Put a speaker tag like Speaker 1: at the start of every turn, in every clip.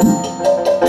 Speaker 1: Música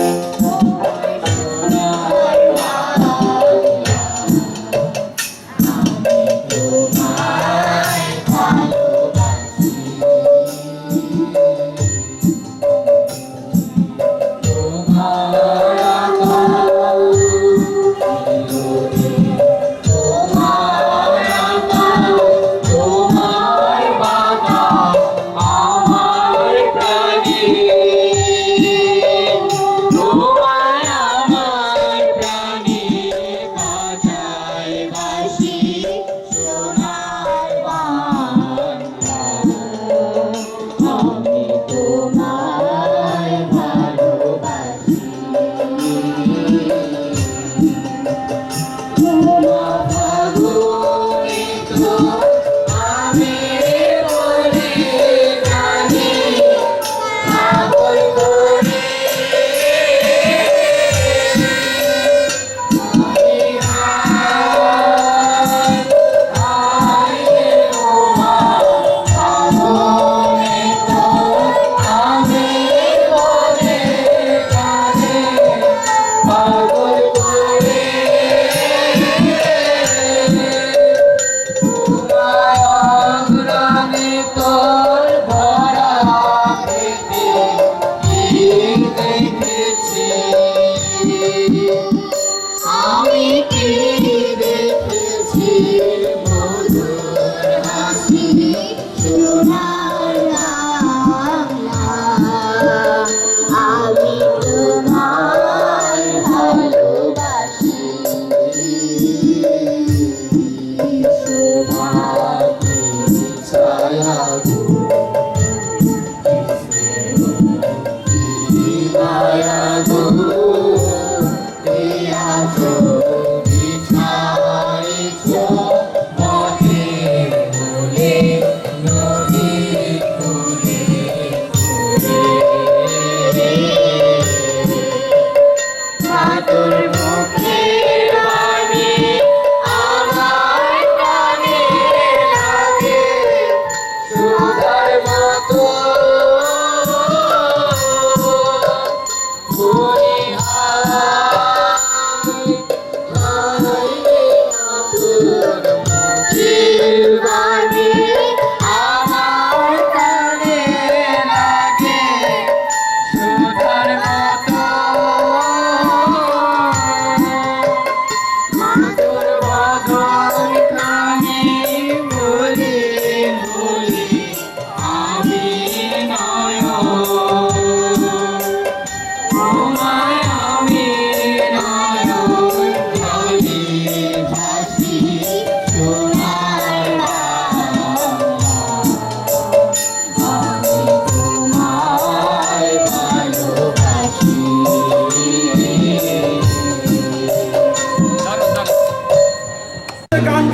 Speaker 1: আমি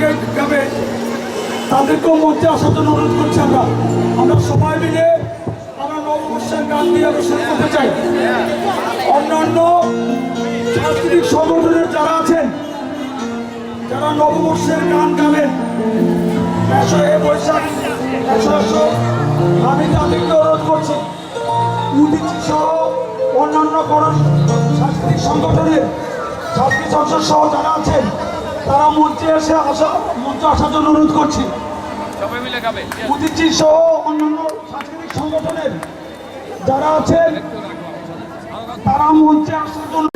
Speaker 1: গে-
Speaker 2: গাবে তাদেরকেও মঞ্চে আসার জন্য অনুরোধ করছি আমরা। আমরা সবাই মিলে আমরা নববর্ষের গান দিয়ে অনুষ্ঠান করতে চাই। অন্যান্য সাংস্কৃতিক সংগঠনের যারা আছেন, যারা নববর্ষের গান গাবেন, এসো, এ বৈশাখ, এসো এসো। আমি তাদেরকে অনুরোধ করছি উদিচি সহ অন্যান্য কোনো সাংস্কৃতিক সংগঠনের ছাত্রী সংসদ সহ যারা আছেন তারা মঞ্চে এসে আসা মঞ্চে আসার জন্য অনুরোধ করছি। উদিতজি সহ অন্যান্য সাংস্কৃতিক সংগঠনের যারা আছেন তারা মঞ্চে আসার জন্য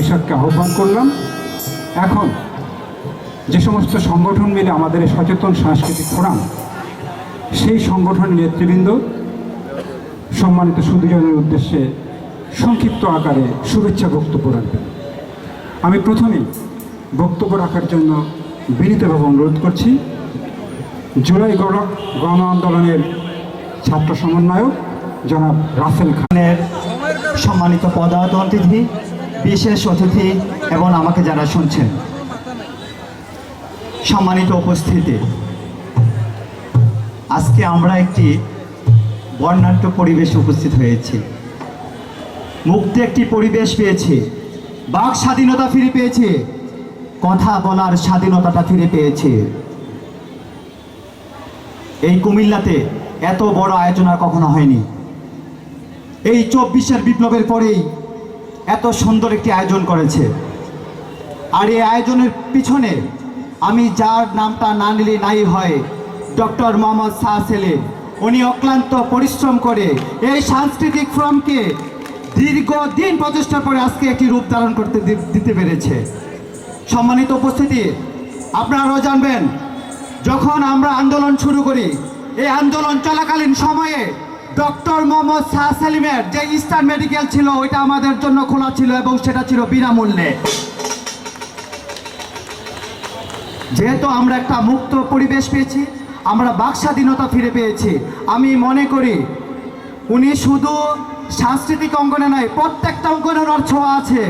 Speaker 3: বৈশাখকে আহ্বান করলাম। এখন যে সমস্ত সংগঠন মিলে আমাদের সচেতন সাংস্কৃতিক ফোরাম, সেই সংগঠনের নেতৃবৃন্দ সম্মানিত সুদীজনের উদ্দেশ্যে সংক্ষিপ্ত আকারে শুভেচ্ছা বক্তব্য রাখবেন। আমি প্রথমেই বক্তব্য রাখার জন্য বিনীতভাবে অনুরোধ করছি, জুলাই গণ আন্দোলনের ছাত্র সমন্বয়ক জনাব রাসেল
Speaker 4: খানের সম্মানিত পদার্থ অতিথি বিশেষ অতিথি এবং আমাকে যারা শুনছেন, সম্মানিত উপস্থিতি। আজকে আমরা একটি বর্ণাঢ্য পরিবেশে উপস্থিত হয়েছি। মুক্ত একটি পরিবেশ পেয়েছি। বাক স্বাধীনতা ফিরে পেয়েছে। কথা বলার স্বাধীনতাটা ফিরে পেয়েছে। এই কুমিল্লাতে এত বড় আয়োজন আর কখনো হয়নি। এই চব্বিশের বিপ্লবের পরেই এত সুন্দর একটি আয়োজন করেছে। আর এই আয়োজনের পিছনে আমি যার নামটা না নিলে নাই হয়, ডক্টর মোহাম্মদ শাহ সেলিম। উনি অক্লান্ত পরিশ্রম করে এই সাংস্কৃতিক ফোরামকে দীর্ঘদিন প্রচেষ্টার পরে আজকে একটি রূপ ধারণ করতে দিতে পেরেছে। সম্মানিত উপস্থিতি, আপনারাও জানবেন, যখন আমরা আন্দোলন শুরু করি, এই আন্দোলন চলাকালীন সময়ে ডক্টর মোহাম্মদ শাহ সালিমের যে ইস্টার্ন মেডিকেল ছিল, ওইটা আমাদের জন্য খোলা ছিল এবং সেটা ছিল বিনামূল্যে। যেহেতু আমরা একটা মুক্ত পরিবেশ পেয়েছি, আমরা বাক স্বাধীনতা ফিরে পেয়েছি, আমি মনে করি উনি শুধু সাংস্কৃতিক অঙ্গনে নয়, প্রত্যেকটা অঙ্গনে ওনার ছোঁয়া আছে।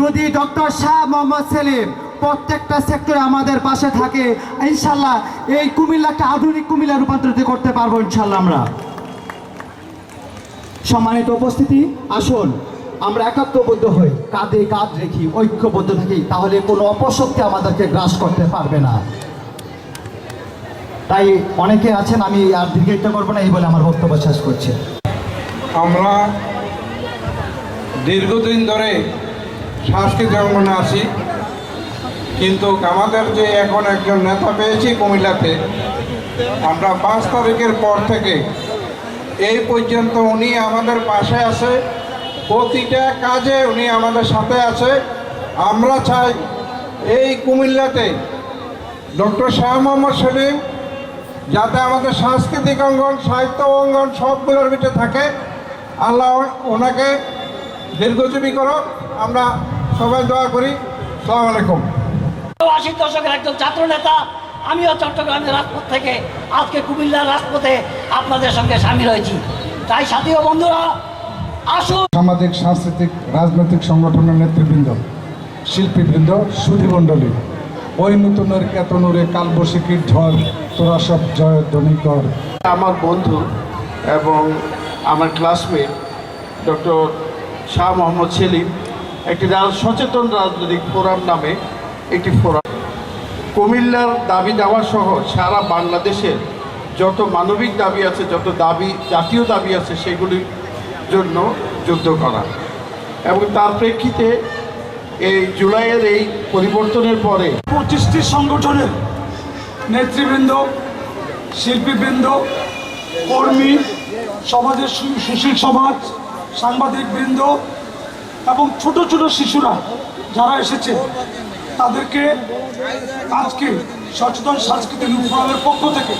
Speaker 4: যদি ডক্টর শাহ মোহাম্মদ সেলিম প্রত্যেকটা সেক্টরে আমাদের পাশে থাকে, ইনশাল্লাহ এই কুমিল্লাকে আধুনিক কুমিল্লা রূপান্তরিত করতে পারব ইনশাল্লাহ আমরা। সম্মানিত উপস্থিতি, আসুন, আমরা একাত্মবদ্ধ হই, কাঁধে কাঁধ রেখি, ঐক্যবদ্ধ থাকি, তাহলে কোনো অপশক্তি আমাদেরকে গ্রাস করতে পারবে না। তাই অনেকে আছেন, আমি আর দীর্ঘায়িত করব না, এই বলে আমার বক্তব্য শেষ করছি।
Speaker 5: আমরা দীর্ঘদিন ধরে সাংস্কৃতিক অঙ্গনে আছি, কিন্তু আমাদের যে এখন একজন নেতা পেয়েছি কুমিল্লাতে, আমরা পাঁচ তারিখের পর থেকে এই পর্যন্ত উনি আমাদের পাশে আছে। প্রতিটা কাজে উনি আমাদের সাথে আছে। আমরা চাই এই কুমিল্লাতে ডক্টর শাহ মোহাম্মদ সেলিম যাতে আমাদের সাংস্কৃতিক অঙ্গন, সাহিত্য অঙ্গন সবগুলোর ভিতরে থাকে। আল্লাহ ওনাকে দীর্ঘজীবী করো আমরা সবাই দোয়া করি। সালাম আলাইকুম।
Speaker 6: আশি দশকের একজন ছাত্র নেতা আমিও চট্টগ্রামের রাজপথ থেকে আজকে কুমিল্লার রাজপথে আপনাদের সঙ্গে সামিল হয়েছি। তাই সাথী ও বন্ধুরা আসুন।
Speaker 5: সামাজিক সাংস্কৃতিক রাজনৈতিক সংগঠনের নেতৃবৃন্দ শিল্পীবৃন্দ সুধীমণ্ডলী ওই নতুনের কেতনুরে কালবৈশাখীর ঝড় তোরা সব জয়ধ্বনি কর।
Speaker 7: আমার বন্ধু এবং আমার ক্লাসমেট ডক্টর শাহ মোহাম্মদ সেলিম একটি রাজ- সচেতন রাজনৈতিক ফোরাম নামে একটি ফোরাম কুমিল্লার দাবি দেওয়া সহ সারা বাংলাদেশের যত মানবিক দাবি আছে, যত দাবি, জাতীয় দাবি আছে, সেগুলির জন্য যুদ্ধ করা। এবং তার প্রেক্ষিতে এই জুলাইয়ের এই পরিবর্তনের পরে
Speaker 2: পঁচিশটি সংগঠনের নেতৃবৃন্দ, শিল্পীবৃন্দ, কর্মী, সমাজের সুশীল সমাজ, সাংবাদিকবৃন্দ এবং ছোট ছোট শিশুরা যারা এসেছে তাদেরকে আজকে সচেতন সাংস্কৃতিক ফোরামের পক্ষ থেকে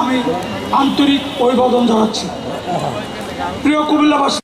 Speaker 2: আমি আন্তরিক অভিবাদন জানাচ্ছি। প্রিয় কুমিল্লাবাসী